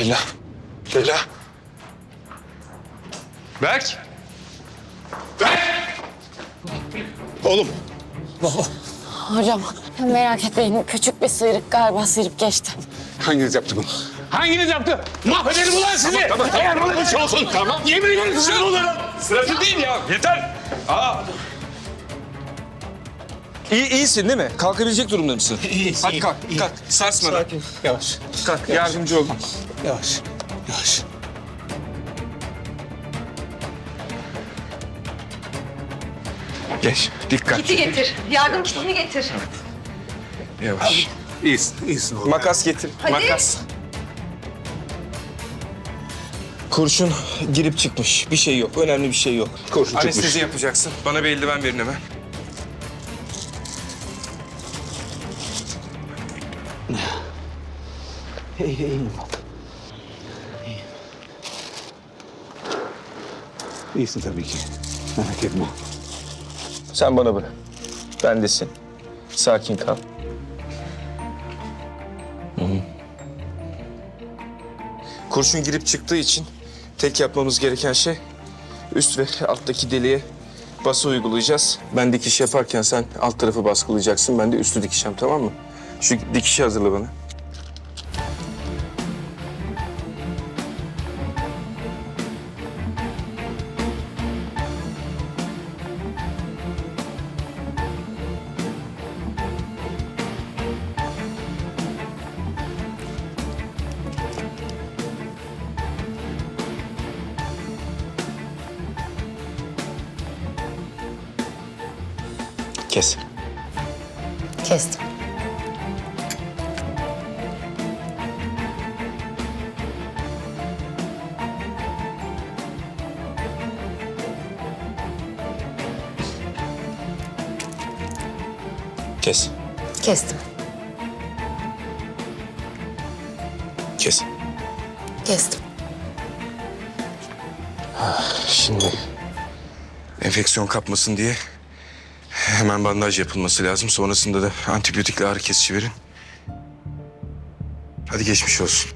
Leyla. Leyla. Berk. Berk. Oğlum. Hocam merak etmeyin küçük bir sıyrık galiba sıyırıp geçti. Hanginiz yaptı bunu? Hanginiz yaptı? Mahvederim ulan sizi. Tamam, tamam. Eğer böyle bir şey olsun. Tamam. Yemin ederim size olurum. Sırası değil ya. Yeter. Aa. İyi, iyisin değil mi? Kalkabilecek durumda mısın? İyiyiz. Hadi kalk, kalk. Sarsma. da. Yavaş. Kalk, yardımcı ol. Yavaş. Yavaş. Geç, dikkat. Kiti getir. Yardım kitini getir. Yavaş. İyisin. İyisin oğlum. Makas getir. Hadi. Makas. Kurşun girip çıkmış. Bir şey yok, önemli bir şey yok. Kurşun Anestezi çıkmış. yapacaksın. Bana bir eldiven verin hemen. İyisin tabii ki. Merak etme. Sen bana bırak. Bendesin. Sakin kal. Hı hı. Kurşun girip çıktığı için tek yapmamız gereken şey üst ve alttaki deliğe bası uygulayacağız. Ben dikiş yaparken sen alt tarafı baskılayacaksın. Ben de üstü dikişeceğim tamam mı? Şu dikişi hazırla bana. Kes. Kestim. Kes. Kestim. Kes. Kestim. Şimdi enfeksiyon kapmasın diye hemen bandaj yapılması lazım. Sonrasında da antibiyotikle ağrı kesici verin. Hadi geçmiş olsun.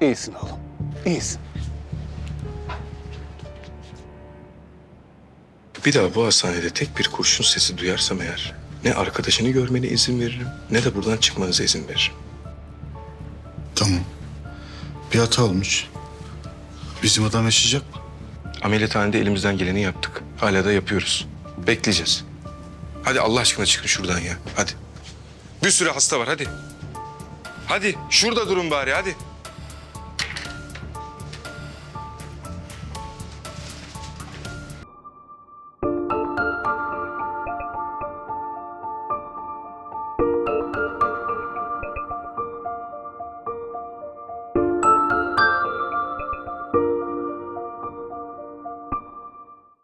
İyisin oğlum. İyisin. Bir daha bu hastanede tek bir kurşun sesi duyarsam eğer ne arkadaşını görmene izin veririm ne de buradan çıkmanıza izin veririm. Tamam. Bir hata olmuş. Bizim adam yaşayacak mı? Ameliyathanede elimizden geleni yaptık. Hala da yapıyoruz. Bekleyeceğiz. Hadi Allah aşkına çıkın şuradan ya. Hadi. Bir sürü hasta var hadi. Hadi şurada durun bari hadi.